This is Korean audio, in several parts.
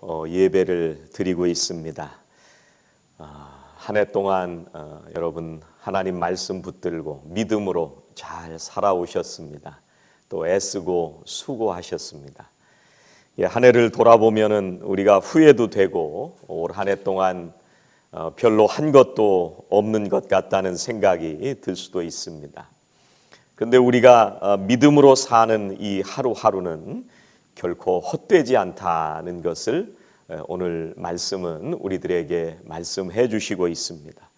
어, 예배를 드리고 있습니다. 한 해 동안 어, 여러분 하나님 말씀 붙들고 믿음으로 잘 살아오셨습니다. 또 애쓰고 수고하셨습니다. 예, 한 해를 돌아보면은 우리가 후회도 되고 올 한 해 동안 어, 별로 한 것도 없는 것 같다는 생각이 들 수도 있습니다. 그런데 우리가 어, 믿음으로 사는 이 하루하루는 결코 헛되지 않다는 것을 에, 오늘 말씀은 우리들에게 말씀해 주시고 있습니다.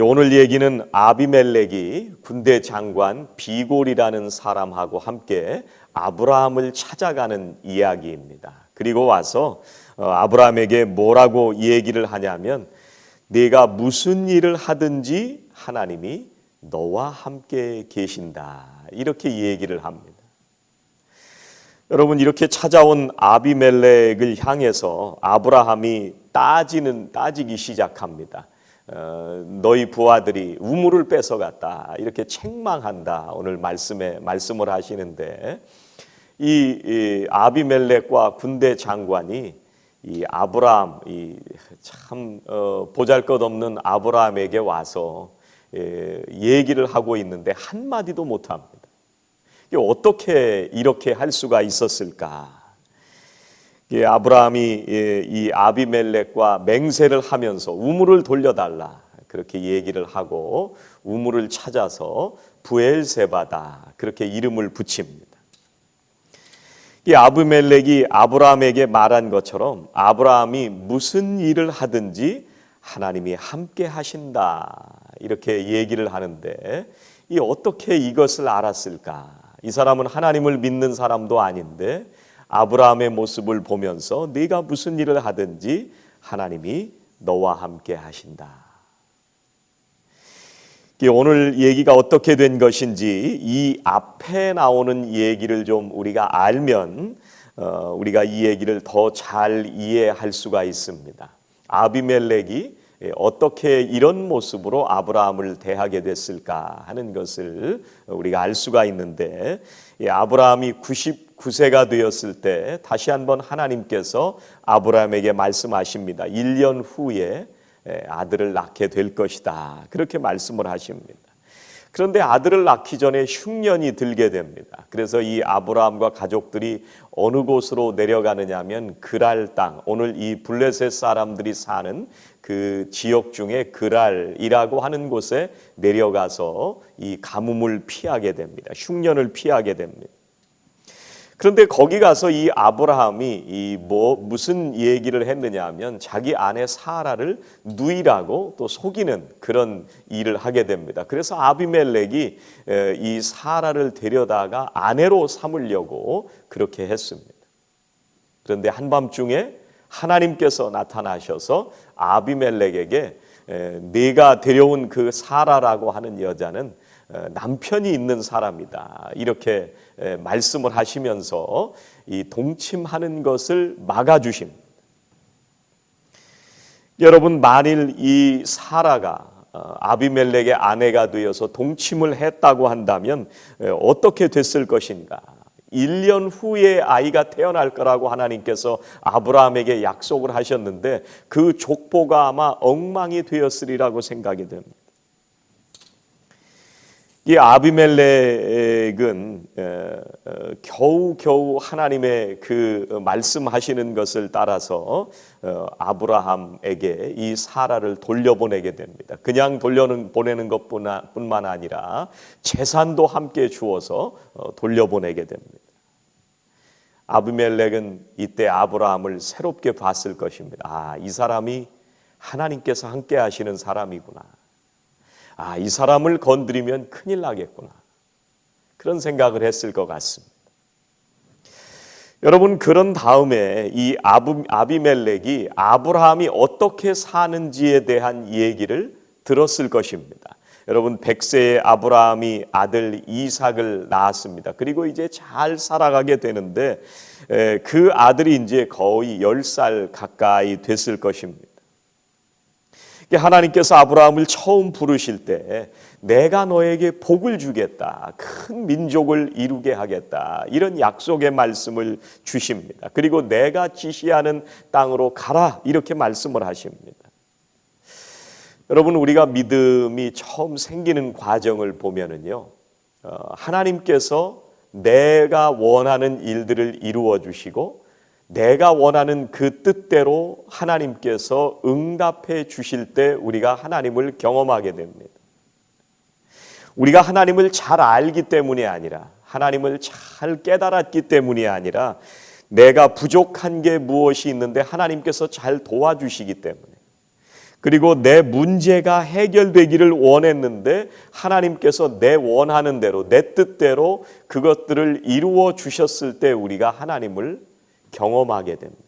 오늘 얘기는 아비멜렉이 군대 장관 비골이라는 사람하고 함께 아브라함을 찾아가는 이야기입니다. 그리고 와서 어, 아브라함에게 뭐라고 얘기를 하냐면 네가 무슨 일을 하든지 하나님이 너와 함께 계신다. 이렇게 얘기를 합니다. 여러분 이렇게 찾아온 아비멜렉을 향해서 아브라함이 따지는 따지기 시작합니다. 어, 너희 부하들이 우물을 뺏어갔다 이렇게 책망한다 오늘 말씀에 말씀을 하시는데 이, 이 아비멜렉과 군대 장관이 이 아브라함 이참 어, 보잘것없는 아브라함에게 와서 예, 얘기를 하고 있는데 한 마디도 못합니다. 어떻게 이렇게 할 수가 있었을까? 아브라함이 이 아비멜렉과 맹세를 하면서 우물을 돌려달라 그렇게 얘기를 하고 우물을 찾아서 부엘세바다 그렇게 이름을 붙입니다. 이 아비멜렉이 아브라함에게 말한 것처럼 아브라함이 무슨 일을 하든지 하나님이 함께 하신다 이렇게 얘기를 하는데 이 어떻게 이것을 알았을까? 이 사람은 하나님을 믿는 사람도 아닌데 아브라함의 모습을 보면서 네가 무슨 일을 하든지 하나님이 너와 함께 하신다. 오늘 얘기가 어떻게 된 것인지 이 앞에 나오는 얘기를 좀 우리가 알면 어, 우리가 이 얘기를 더 잘 이해할 수가 있습니다. 아비멜렉이 어떻게 이런 모습으로 아브라함을 대하게 됐을까 하는 것을 우리가 알 수가 있는데 아브라함이 99세가 되었을 때 다시 한번 하나님께서 아브라함에게 말씀하십니다. 1년 후에 아들을 낳게 될 것이다. 그렇게 말씀을 하십니다. 그런데 아들을 낳기 전에 흉년이 들게 됩니다. 그래서 이 아브라함과 가족들이 어느 곳으로 내려가느냐 하면 그랄 땅, 오늘 이 블레셋 사람들이 사는 그 지역 중에 그랄이라고 하는 곳에 내려가서 이 가뭄을 피하게 됩니다. 흉년을 피하게 됩니다. 그런데 거기 가서 이 아브라함이 이 뭐 무슨 얘기를 했느냐 하면 자기 아내 사라를 누이라고 또 속이는 그런 일을 하게 됩니다. 그래서 아비멜렉이 이 사라를 데려다가 아내로 삼으려고 그렇게 했습니다. 그런데 한밤중에 하나님께서 나타나셔서 아비멜렉에게 네가 데려온 그 사라라고 하는 여자는 남편이 있는 사람이다. 이렇게 말씀을 하시면서 이 동침하는 것을 막아 주십니다. 여러분 만일 이 사라가 어, 아비멜렉의 아내가 되어서 동침을 했다고 한다면 어떻게 됐을 것인가? 1년 후에 아이가 태어날 거라고 하나님께서 아브라함에게 약속을 하셨는데 그 족보가 아마 엉망이 되었으리라고 생각이 됩니다. 이 아비멜렉은 겨우 겨우 하나님의 그 말씀하시는 것을 따라서 어, 아브라함에게 이 사라를 돌려보내게 됩니다. 그냥 돌려보내는 것뿐만 아니라 재산도 함께 주어서 어, 돌려보내게 됩니다. 아비멜렉은 이때 아브라함을 새롭게 봤을 것입니다. 아, 이 사람이 하나님께서 함께 하시는 사람이구나. 아, 이 사람을 건드리면 큰일 나겠구나. 그런 생각을 했을 것 같습니다. 여러분, 그런 다음에 이 아브, 아비멜렉이 아브라함이 어떻게 사는지에 대한 얘기를 들었을 것입니다. 여러분, 백세의 아브라함이 아들 이삭을 낳았습니다. 그리고 이제 잘 살아가게 되는데 그 아들이 이제 거의 10살 가까이 됐을 것입니다. 하나님께서 아브라함을 처음 부르실 때 내가 너에게 복을 주겠다. 큰 민족을 이루게 하겠다. 이런 약속의 말씀을 주십니다. 그리고 내가 지시하는 땅으로 가라. 이렇게 말씀을 하십니다. 여러분 우리가 믿음이 처음 생기는 과정을 보면은요. 어, 하나님께서 내가 원하는 일들을 이루어 주시고 내가 원하는 그 뜻대로 하나님께서 응답해 주실 때 우리가 하나님을 경험하게 됩니다. 우리가 하나님을 잘 알기 때문이 아니라 하나님을 잘 깨달았기 때문이 아니라 내가 부족한 게 무엇이 있는데 하나님께서 잘 도와주시기 때문에 그리고 내 문제가 해결되기를 원했는데 하나님께서 내 원하는 대로 내 뜻대로 그것들을 이루어 주셨을 때 우리가 하나님을 경험하게 됩니다.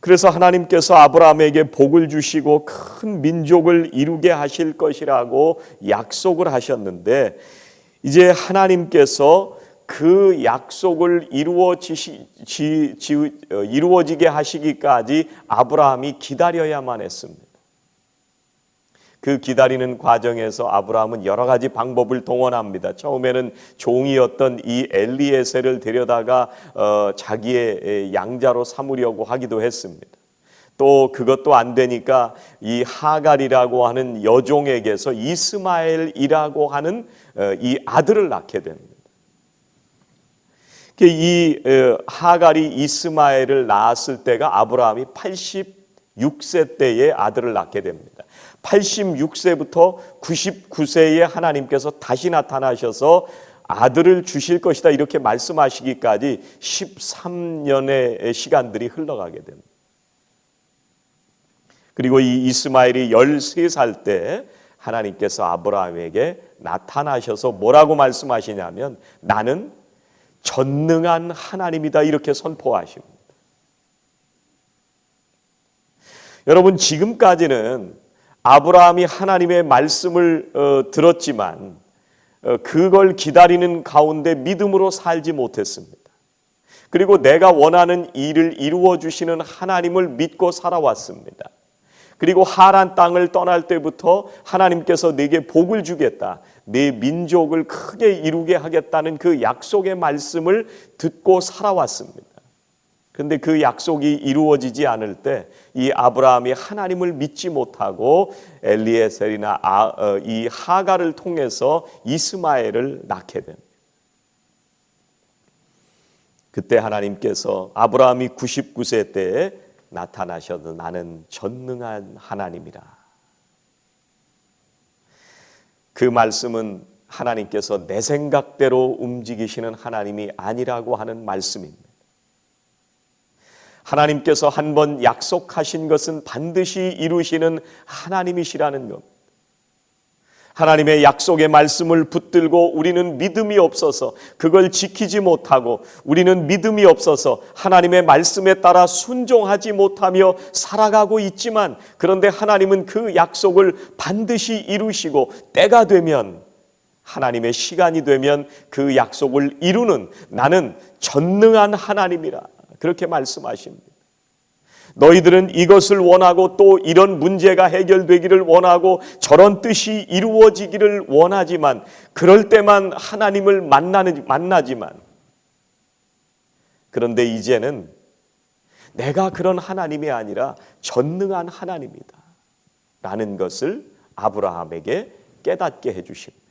그래서 하나님께서 아브라함에게 복을 주시고 큰 민족을 이루게 하실 것이라고 약속을 하셨는데 이제 하나님께서 그 약속을 이루어지시, 지, 지, 어, 이루어지게 하시기까지 아브라함이 기다려야만 했습니다. 그 기다리는 과정에서 아브라함은 여러 가지 방법을 동원합니다. 처음에는 종이었던 이 엘리에셀을 데려다가 어, 자기의 양자로 삼으려고 하기도 했습니다. 또 그것도 안 되니까 이 하갈이라고 하는 여종에게서 이스마엘이라고 하는 어, 이 아들을 낳게 됩니다. 이 어, 하갈이 이스마엘을 낳았을 때가 아브라함이 86세 때에 아들을 낳게 됩니다. 86세부터 99세에 하나님께서 다시 나타나셔서 아들을 주실 것이다 이렇게 말씀하시기까지 13년의 시간들이 흘러가게 됩니다. 그리고 이 이스마엘이 13살 때 하나님께서 아브라함에게 나타나셔서 뭐라고 말씀하시냐면 나는 전능한 하나님이다 이렇게 선포하십니다. 여러분 지금까지는 아브라함이 하나님의 말씀을 어, 들었지만 어, 그걸 기다리는 가운데 믿음으로 살지 못했습니다. 그리고 내가 원하는 일을 이루어 주시는 하나님을 믿고 살아왔습니다. 그리고 하란 땅을 떠날 때부터 하나님께서 내게 복을 주겠다. 내 민족을 크게 이루게 하겠다는 그 약속의 말씀을 듣고 살아왔습니다. 근데 그 약속이 이루어지지 않을 때 이 아브라함이 하나님을 믿지 못하고 엘리에셀이나 아, 어, 이 하가를 통해서 이스마엘을 낳게 됩니다. 그때 하나님께서 아브라함이 99세 때에 나타나셔도 나는 전능한 하나님이라. 그 말씀은 하나님께서 내 생각대로 움직이시는 하나님이 아니라고 하는 말씀입니다. 하나님께서 한 번 약속하신 것은 반드시 이루시는 하나님이시라는 것. 하나님의 약속의 말씀을 붙들고 우리는 믿음이 없어서 그걸 지키지 못하고 우리는 믿음이 없어서 하나님의 말씀에 따라 순종하지 못하며 살아가고 있지만 그런데 하나님은 그 약속을 반드시 이루시고 때가 되면 하나님의 시간이 되면 그 약속을 이루는 나는 전능한 하나님이라 그렇게 말씀하십니다. 너희들은 이것을 원하고 또 이런 문제가 해결되기를 원하고 저런 뜻이 이루어지기를 원하지만 그럴 때만 하나님을 만나는, 만나지만 그런데 이제는 내가 그런 하나님이 아니라 전능한 하나님이다. 라는 것을 아브라함에게 깨닫게 해 주십니다.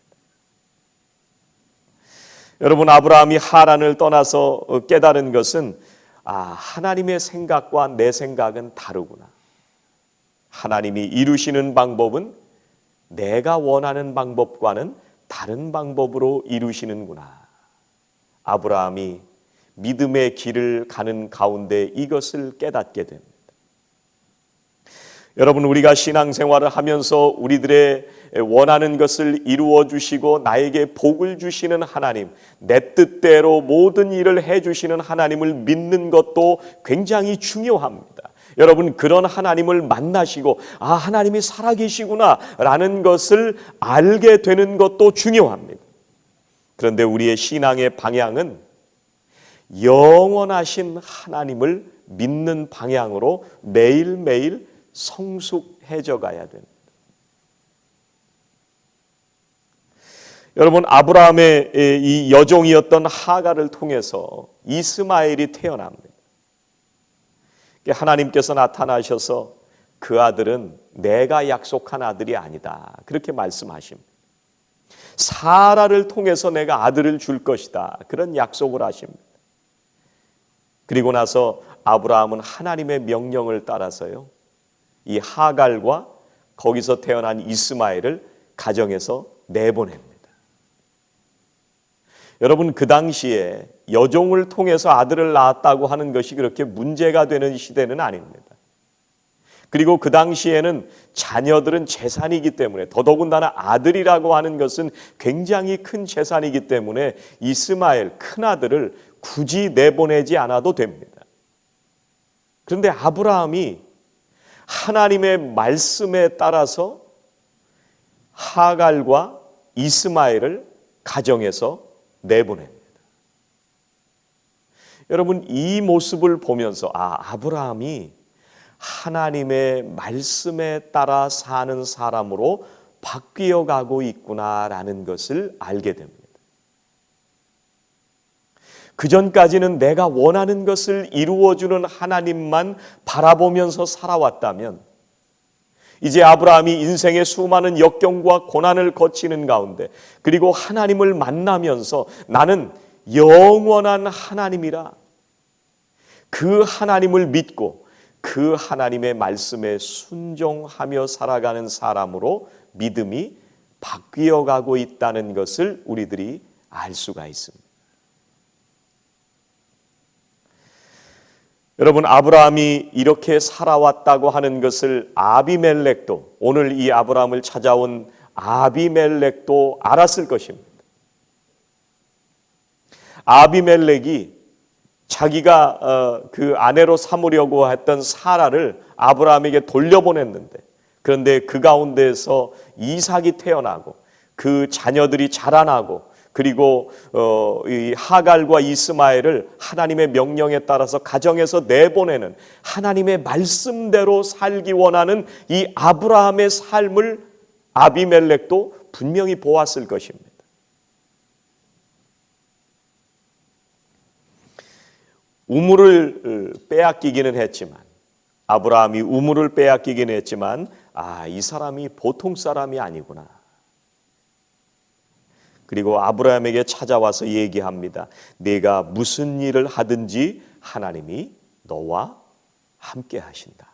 여러분, 아브라함이 하란을 떠나서 깨달은 것은 아, 하나님의 생각과 내 생각은 다르구나. 하나님이 이루시는 방법은 내가 원하는 방법과는 다른 방법으로 이루시는구나. 아브라함이 믿음의 길을 가는 가운데 이것을 깨닫게 됩니다. 여러분, 우리가 신앙생활을 하면서 우리들의 원하는 것을 이루어 주시고 나에게 복을 주시는 하나님, 내 뜻대로 모든 일을 해 주시는 하나님을 믿는 것도 굉장히 중요합니다. 여러분 그런 하나님을 만나시고 아 하나님이 살아계시구나라는 것을 알게 되는 것도 중요합니다. 그런데 우리의 신앙의 방향은 영원하신 하나님을 믿는 방향으로 매일매일 성숙해져 가야 됩니다. 여러분 아브라함의 이 여종이었던 하가를 통해서 이스마엘이 태어납니다. 하나님께서 나타나셔서 그 아들은 내가 약속한 아들이 아니다. 그렇게 말씀하십니다. 사라를 통해서 내가 아들을 줄 것이다. 그런 약속을 하십니다. 그리고 나서 아브라함은 하나님의 명령을 따라서요. 이 하갈과 거기서 태어난 이스마엘을 가정에서 내보냅니다. 여러분 그 당시에 여종을 통해서 아들을 낳았다고 하는 것이 그렇게 문제가 되는 시대는 아닙니다. 그리고 그 당시에는 자녀들은 재산이기 때문에 더더군다나 아들이라고 하는 것은 굉장히 큰 재산이기 때문에 이스마엘 큰 아들을 굳이 내보내지 않아도 됩니다. 그런데 아브라함이 하나님의 말씀에 따라서 하갈과 이스마엘을 가정에서 내보냅니다. 여러분 이 모습을 보면서 아 아브라함이 하나님의 말씀에 따라 사는 사람으로 바뀌어 가고 있구나라는 것을 알게 됩니다. 그 전까지는 내가 원하는 것을 이루어 주는 하나님만 바라보면서 살아왔다면, 이제 아브라함이 인생의 수많은 역경과 고난을 거치는 가운데, 그리고 하나님을 만나면서 나는 영원한 하나님이라 그 하나님을 믿고 그 하나님의 말씀에 순종하며 살아가는 사람으로 믿음이 바뀌어 가고 있다는 것을 우리들이 알 수가 있습니다. 여러분 아브라함이 이렇게 살아왔다고 하는 것을 아비멜렉도 오늘 이 아브라함을 찾아온 아비멜렉도 알았을 것입니다. 아비멜렉이 자기가 어, 그 아내로 삼으려고 했던 사라를 아브라함에게 돌려보냈는데 그런데 그 가운데서 이삭이 태어나고 그 자녀들이 자라나고 그리고 어, 이 하갈과 이스마엘을 하나님의 명령에 따라서 가정에서 내보내는 하나님의 말씀대로 살기 원하는 이 아브라함의 삶을 아비멜렉도 분명히 보았을 것입니다. 우물을 빼앗기기는 했지만 아브라함이 우물을 빼앗기기는 했지만 아, 이 사람이 보통 사람이 아니구나. 그리고 아브라함에게 찾아와서 얘기합니다. 내가 무슨 일을 하든지 하나님이 너와 함께 하신다.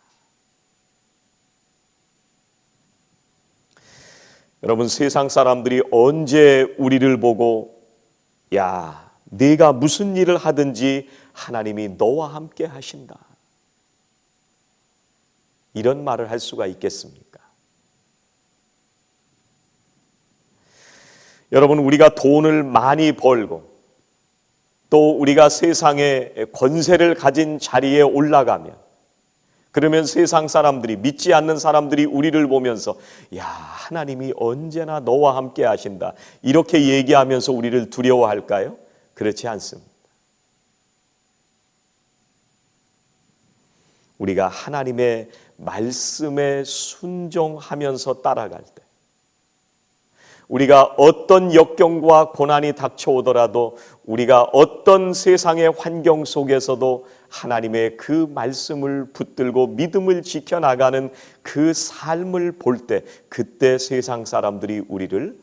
여러분 세상 사람들이 언제 우리를 보고 야, 네가 무슨 일을 하든지 하나님이 너와 함께 하신다. 이런 말을 할 수가 있겠습니까? 여러분, 우리가 돈을 많이 벌고 또 우리가 세상에 권세를 가진 자리에 올라가면 그러면 세상 사람들이 믿지 않는 사람들이 우리를 보면서 야, 하나님이 언제나 너와 함께 하신다. 이렇게 얘기하면서 우리를 두려워할까요? 그렇지 않습니다. 우리가 하나님의 말씀에 순종하면서 따라갈 때 우리가 어떤 역경과 고난이 닥쳐오더라도 우리가 어떤 세상의 환경 속에서도 하나님의 그 말씀을 붙들고 믿음을 지켜나가는 그 삶을 볼 때 그때 세상 사람들이 우리를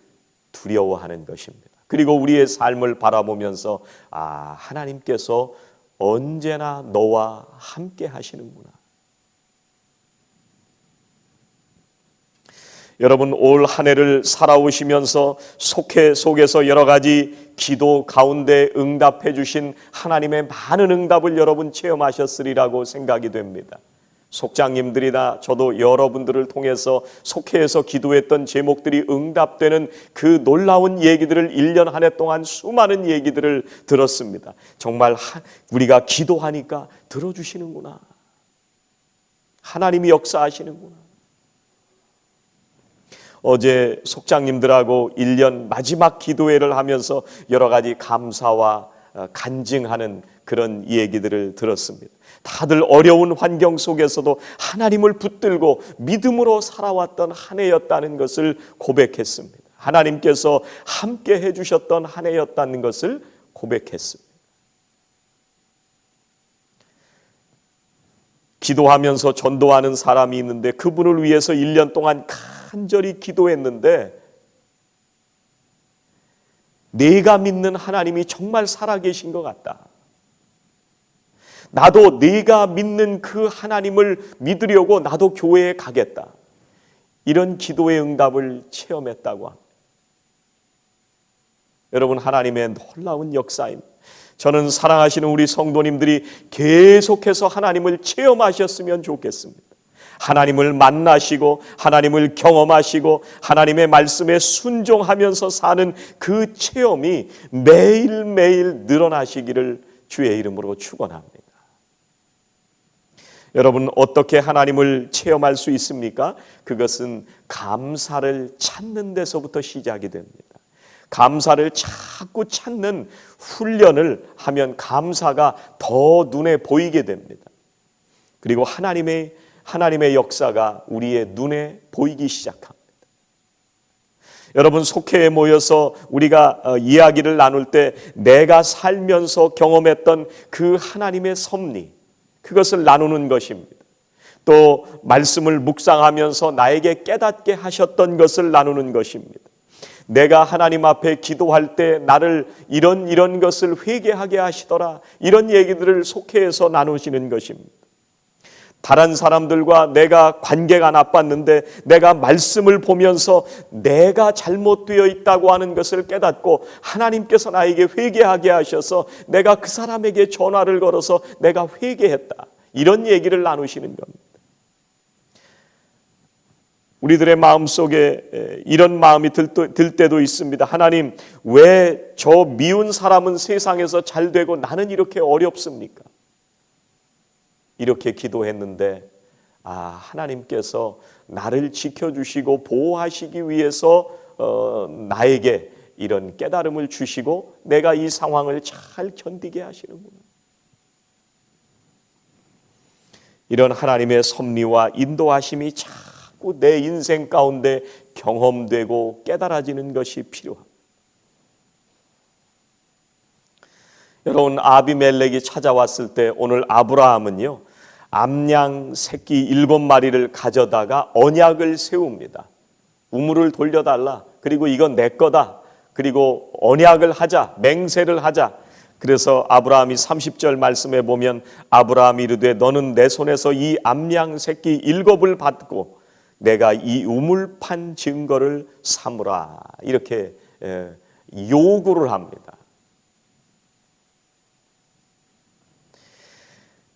두려워하는 것입니다. 그리고 우리의 삶을 바라보면서 아, 하나님께서 언제나 너와 함께 하시는구나. 여러분 올 한 해를 살아오시면서 속해 속에서 여러 가지 기도 가운데 응답해 주신 하나님의 많은 응답을 여러분 체험하셨으리라고 생각이 됩니다. 속장님들이나 저도 여러분들을 통해서 속해에서 기도했던 제목들이 응답되는 그 놀라운 얘기들을 1년 한 해 동안 수많은 얘기들을 들었습니다. 정말 우리가 기도하니까 들어주시는구나. 하나님이 역사하시는구나. 어제 속장님들하고 1년 마지막 기도회를 하면서 여러 가지 감사와 어, 간증하는 그런 얘기들을 들었습니다. 다들 어려운 환경 속에서도 하나님을 붙들고 믿음으로 살아왔던 한 해였다는 것을 고백했습니다. 하나님께서 함께 해주셨던 한 해였다는 것을 고백했습니다. 기도하면서 전도하는 사람이 있는데 그분을 위해서 1년 동안 간절히 기도했는데 내가 믿는 하나님이 정말 살아계신 것 같다. 나도 내가 믿는 그 하나님을 믿으려고 나도 교회에 가겠다. 이런 기도의 응답을 체험했다고 합니다. 여러분 하나님의 놀라운 역사입니다. 저는 사랑하시는 우리 성도님들이 계속해서 하나님을 체험하셨으면 좋겠습니다. 하나님을 만나시고 하나님을 경험하시고 하나님의 말씀에 순종하면서 사는 그 체험이 매일매일 늘어나시기를 주의 이름으로 축원합니다. 여러분 어떻게 하나님을 체험할 수 있습니까? 그것은 감사를 찾는 데서부터 시작이 됩니다. 감사를 자꾸 찾는 훈련을 하면 감사가 더 눈에 보이게 됩니다. 그리고 하나님의 하나님의 역사가 우리의 눈에 보이기 시작합니다. 여러분 속회에 모여서 우리가 어, 이야기를 나눌 때 내가 살면서 경험했던 그 하나님의 섭리 그것을 나누는 것입니다. 또 말씀을 묵상하면서 나에게 깨닫게 하셨던 것을 나누는 것입니다. 내가 하나님 앞에 기도할 때 나를 이런 이런 것을 회개하게 하시더라. 이런 얘기들을 속해서 나누시는 것입니다. 다른 사람들과 내가 관계가 나빴는데 내가 말씀을 보면서 내가 잘못되어 있다고 하는 것을 깨닫고 하나님께서 나에게 회개하게 하셔서 내가 그 사람에게 전화를 걸어서 내가 회개했다. 이런 얘기를 나누시는 겁니다. 우리들의 마음 속에 이런 마음이 들, 때도 있습니다. 하나님, 왜 저 미운 사람은 세상에서 잘 되고 나는 이렇게 어렵습니까? 이렇게 기도했는데, 아, 하나님께서 나를 지켜주시고 보호하시기 위해서 어, 나에게 이런 깨달음을 주시고 내가 이 상황을 잘 견디게 하시는구나. 이런 하나님의 섭리와 인도하심이 참 자꾸 내 인생 가운데 경험되고 깨달아지는 것이 필요합니다. 여러분 아비멜렉이 찾아왔을 때 오늘 아브라함은요 암양 새끼 일곱 마리를 가져다가 언약을 세웁니다. 우물을 돌려달라. 그리고 이건 내 거다. 그리고 언약을 하자. 맹세를 하자. 그래서 아브라함이 30절 말씀에 보면 아브라함이 이르되 너는 내 손에서 이 암양 새끼 일곱을 받고 내가 이 우물판 증거를 삼으라 이렇게 요구를 합니다.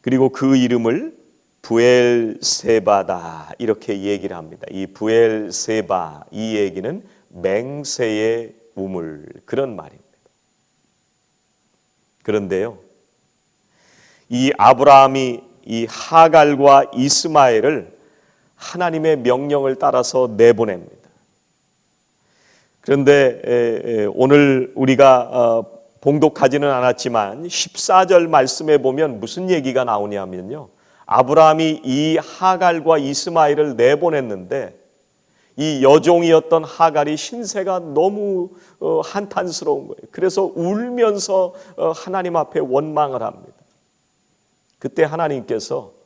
그리고 그 이름을 부엘세바다 이렇게 얘기를 합니다. 이 부엘세바 이 얘기는 맹세의 우물 그런 말입니다. 그런데요. 이 아브라함이 이 하갈과 이스마엘을 하나님의 명령을 따라서 내보냅니다. 그런데 오늘 우리가 어, 봉독하지는 않았지만 14절 말씀에 보면 무슨 얘기가 나오냐면요. 아브라함이 이 하갈과 이스마엘을 내보냈는데 이 여종이었던 하갈이 신세가 너무 어, 한탄스러운 거예요. 그래서 울면서 어, 하나님 앞에 원망을 합니다. 그때 하나님께서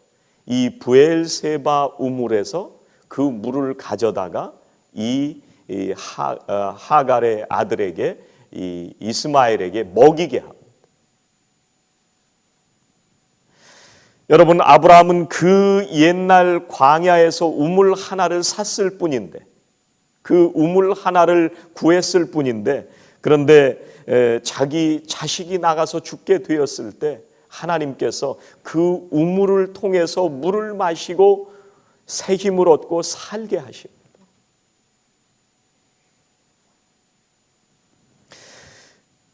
이 부엘세바 우물에서 그 물을 가져다가 이 하, 어, 하갈의 아들에게 이 이스마엘에게 먹이게 합니다. 여러분 아브라함은 그 옛날 광야에서 우물 하나를 샀을 뿐인데 그 우물 하나를 구했을 뿐인데 그런데 자기 자식이 나가서 죽게 되었을 때 하나님께서 그 우물을 통해서 물을 마시고 새 힘을 얻고 살게 하십니다.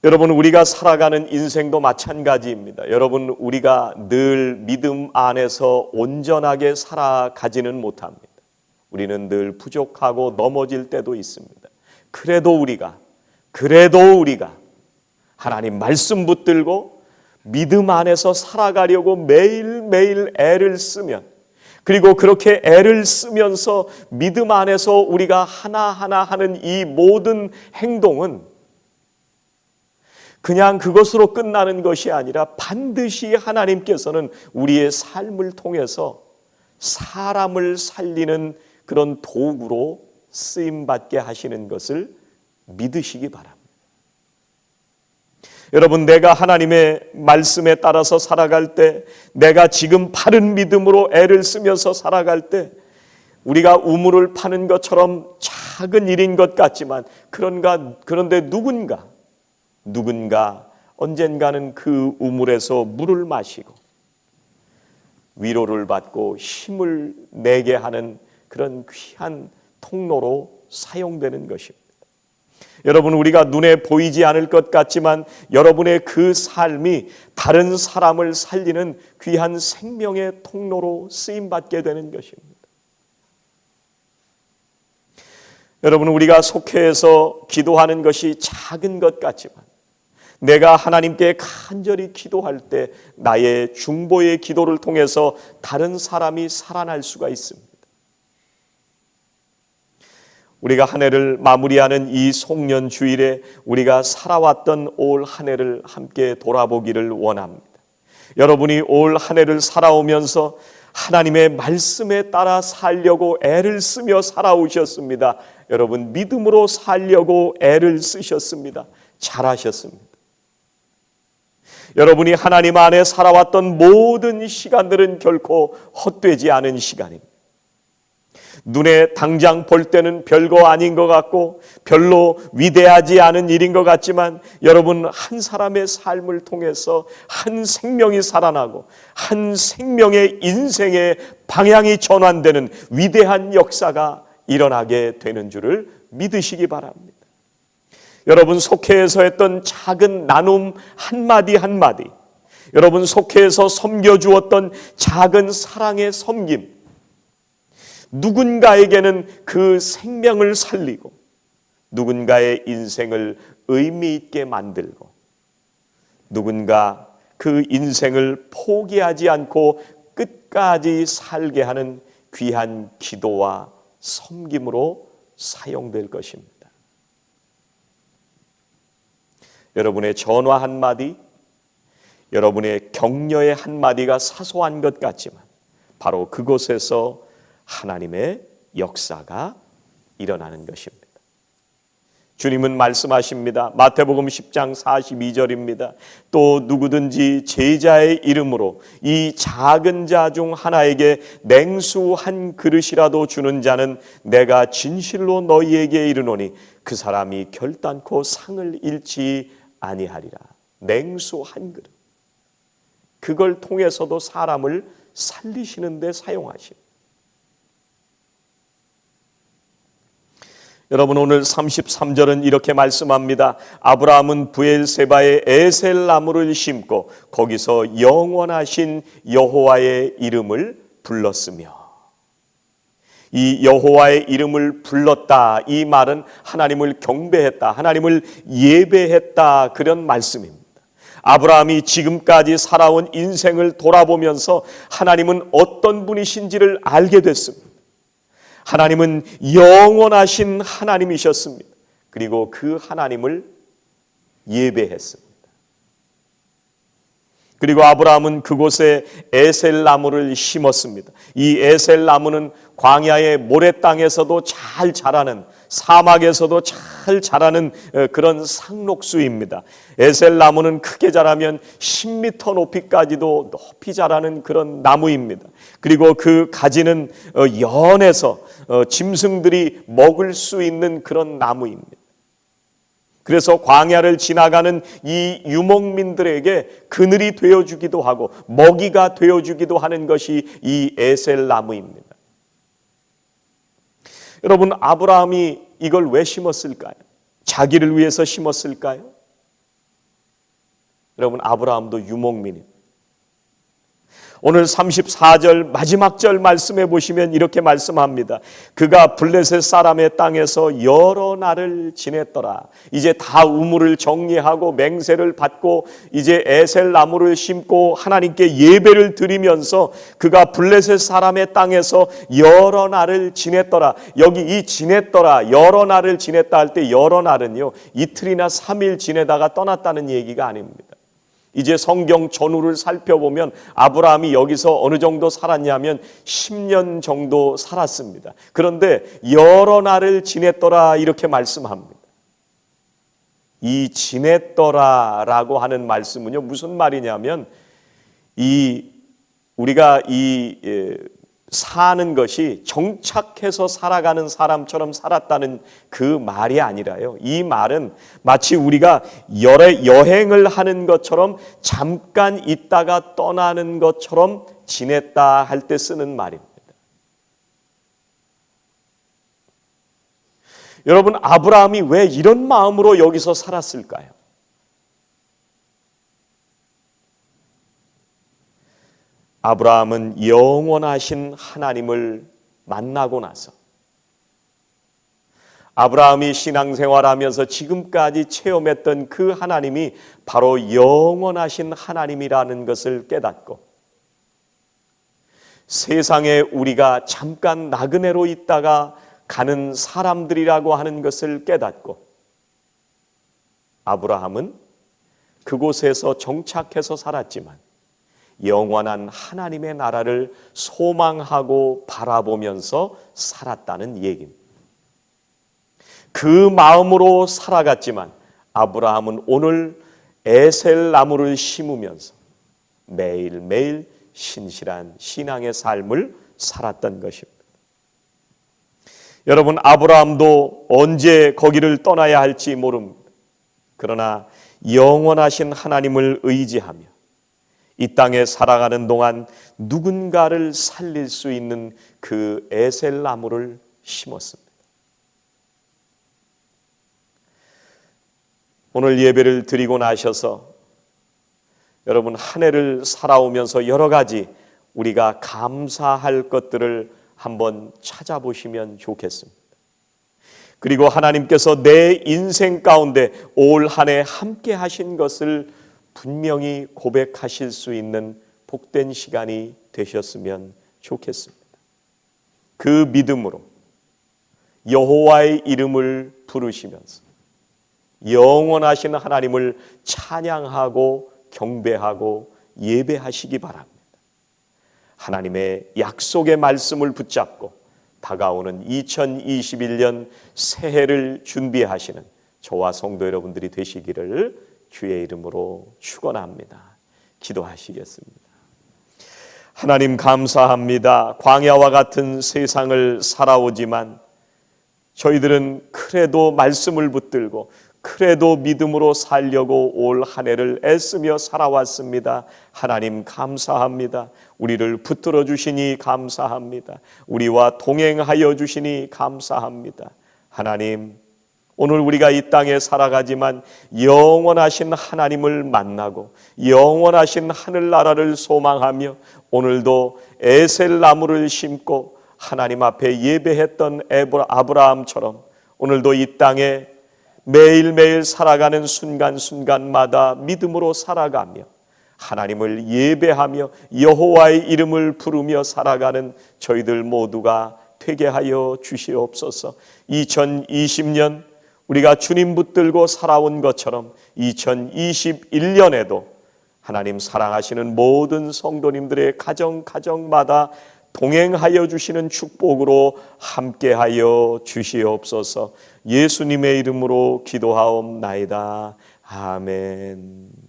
여러분 우리가 살아가는 인생도 마찬가지입니다. 여러분 우리가 늘 믿음 안에서 온전하게 살아가지는 못합니다. 우리는 늘 부족하고 넘어질 때도 있습니다. 그래도 우리가 그래도 우리가 하나님 말씀 붙들고 믿음 안에서 살아가려고 매일매일 애를 쓰면 그리고 그렇게 애를 쓰면서 믿음 안에서 우리가 하나하나 하는 이 모든 행동은 그냥 그것으로 끝나는 것이 아니라 반드시 하나님께서는 우리의 삶을 통해서 사람을 살리는 그런 도구로 쓰임 받게 하시는 것을 믿으시기 바랍니다. 여러분, 내가 하나님의 말씀에 따라서 살아갈 때, 내가 지금 바른 믿음으로 애를 쓰면서 살아갈 때, 우리가 우물을 파는 것처럼 작은 일인 것 같지만, 그런가, 그런데 누군가, 누군가 언젠가는 그 우물에서 물을 마시고, 위로를 받고 힘을 내게 하는 그런 귀한 통로로 사용되는 것입니다. 여러분, 우리가 눈에 보이지 않을 것 같지만 여러분의 그 삶이 다른 사람을 살리는 귀한 생명의 통로로 쓰임 받게 되는 것입니다. 여러분, 우리가 속해서 기도하는 것이 작은 것 같지만 내가 하나님께 간절히 기도할 때 나의 중보의 기도를 통해서 다른 사람이 살아날 수가 있습니다. 우리가 한 해를 마무리하는 이 송년 주일에 우리가 살아왔던 올 한 해를 함께 돌아보기를 원합니다. 여러분이 올 한 해를 살아오면서 하나님의 말씀에 따라 살려고 애를 쓰며 살아오셨습니다. 여러분 믿음으로 살려고 애를 쓰셨습니다. 잘하셨습니다. 여러분이 하나님 안에 살아왔던 모든 시간들은 결코 헛되지 않은 시간입니다. 눈에 당장 볼 때는 별거 아닌 것 같고 별로 위대하지 않은 일인 것 같지만 여러분 한 사람의 삶을 통해서 한 생명이 살아나고 한 생명의 인생의 방향이 전환되는 위대한 역사가 일어나게 되는 줄을 믿으시기 바랍니다. 여러분 속해에서 했던 작은 나눔 한마디 한마디 여러분 속해에서 섬겨주었던 작은 사랑의 섬김 누군가에게는 그 생명을 살리고 누군가의 인생을 의미 있게 만들고 누군가 그 인생을 포기하지 않고 끝까지 살게 하는 귀한 기도와 섬김으로 사용될 것입니다. 여러분의 전화 한마디, 여러분의 격려의 한마디가 사소한 것 같지만 바로 그곳에서 하나님의 역사가 일어나는 것입니다. 주님은 말씀하십니다. 마태복음 10장 42절입니다. 또 누구든지 제자의 이름으로 이 작은 자 중 하나에게 냉수 한 그릇이라도 주는 자는 내가 진실로 너희에게 이르노니 그 사람이 결단코 상을 잃지 아니하리라. 냉수 한 그릇. 그걸 통해서도 사람을 살리시는데 사용하십니다. 여러분 오늘 33절은 이렇게 말씀합니다. 아브라함은 부엘세바에 에셀 나무를 심고 거기서 영원하신 여호와의 이름을 불렀으며 이 여호와의 이름을 불렀다. 이 말은 하나님을 경배했다. 하나님을 예배했다. 그런 말씀입니다. 아브라함이 지금까지 살아온 인생을 돌아보면서 하나님은 어떤 분이신지를 알게 됐습니다. 하나님은 영원하신 하나님이셨습니다. 그리고 그 하나님을 예배했습니다. 그리고 아브라함은 그곳에 에셀 나무를 심었습니다. 이 에셀 나무는 광야의 모래 땅에서도 잘 자라는 사막에서도 잘 자라는 어, 그런 상록수입니다. 에셀 나무는 크게 자라면 10m 높이까지도 높이 자라는 그런 나무입니다. 그리고 그 가지는 어, 연해서 어, 짐승들이 먹을 수 있는 그런 나무입니다. 그래서 광야를 지나가는 이 유목민들에게 그늘이 되어주기도 하고 먹이가 되어주기도 하는 것이 이 에셀 나무입니다. 여러분 아브라함이 이걸 왜 심었을까요? 자기를 위해서 심었을까요? 여러분 아브라함도 유목민입니다. 오늘 34절 마지막 절 말씀해 보시면 이렇게 말씀합니다. 그가 블레셋 사람의 땅에서 여러 날을 지냈더라. 이제 다 우물을 정리하고 맹세를 받고 이제 에셀 나무를 심고 하나님께 예배를 드리면서 그가 블레셋 사람의 땅에서 여러 날을 지냈더라. 여기 이 지냈더라 여러 날을 지냈다 할 때 여러 날은요 이틀이나 3일 지내다가 떠났다는 얘기가 아닙니다. 이제 성경 전후를 살펴보면 아브라함이 여기서 어느 정도 살았냐면 10년 정도 살았습니다. 그런데 여러 날을 지냈더라 이렇게 말씀합니다. 이 지냈더라라고 하는 말씀은요 무슨 말이냐면 이 우리가 이 예, 사는 것이 정착해서 살아가는 사람처럼 살았다는 그 말이 아니라요. 이 말은 마치 우리가 여행을 하는 것처럼 잠깐 있다가 떠나는 것처럼 지냈다 할 때 쓰는 말입니다. 여러분 아브라함이 왜 이런 마음으로 여기서 살았을까요? 아브라함은 영원하신 하나님을 만나고 나서 아브라함이 신앙생활하면서 지금까지 체험했던 그 하나님이 바로 영원하신 하나님이라는 것을 깨닫고 세상에 우리가 잠깐 나그네로 있다가 가는 사람들이라고 하는 것을 깨닫고 아브라함은 그곳에서 정착해서 살았지만 영원한 하나님의 나라를 소망하고 바라보면서 살았다는 얘기입니다. 그 마음으로 살아갔지만 아브라함은 오늘 에셀 나무를 심으면서 매일매일 신실한 신앙의 삶을 살았던 것입니다. 여러분 아브라함도 언제 거기를 떠나야 할지 모릅니다. 그러나 영원하신 하나님을 의지하며 이 땅에 살아가는 동안 누군가를 살릴 수 있는 그 에셀 나무를 심었습니다. 오늘 예배를 드리고 나셔서 여러분 한 해를 살아오면서 여러 가지 우리가 감사할 것들을 한번 찾아보시면 좋겠습니다. 그리고 하나님께서 내 인생 가운데 올 한 해 함께 하신 것을 분명히 고백하실 수 있는 복된 시간이 되셨으면 좋겠습니다. 그 믿음으로 여호와의 이름을 부르시면서 영원하신 하나님을 찬양하고 경배하고 예배하시기 바랍니다. 하나님의 약속의 말씀을 붙잡고 다가오는 2021년 새해를 준비하시는 저와 성도 여러분들이 되시기를 주의 이름으로 축원합니다. 기도하시겠습니다. 하나님 감사합니다. 광야와 같은 세상을 살아오지만 저희들은 그래도 말씀을 붙들고 그래도 믿음으로 살려고 올 한 해를 애쓰며 살아왔습니다. 하나님 감사합니다. 우리를 붙들어 주시니 감사합니다. 우리와 동행하여 주시니 감사합니다. 하나님 오늘 우리가 이 땅에 살아가지만 영원하신 하나님을 만나고 영원하신 하늘나라를 소망하며 오늘도 에셀 나무를 심고 하나님 앞에 예배했던 아브라함처럼 오늘도 이 땅에 매일매일 살아가는 순간순간마다 믿음으로 살아가며 하나님을 예배하며 여호와의 이름을 부르며 살아가는 저희들 모두가 되게 하여 주시옵소서. 2020년 우리가 주님 붙들고 살아온 것처럼 2021년에도 하나님 사랑하시는 모든 성도님들의 가정 가정마다 동행하여 주시는 축복으로 함께하여 주시옵소서. 예수님의 이름으로 기도하옵나이다. 아멘.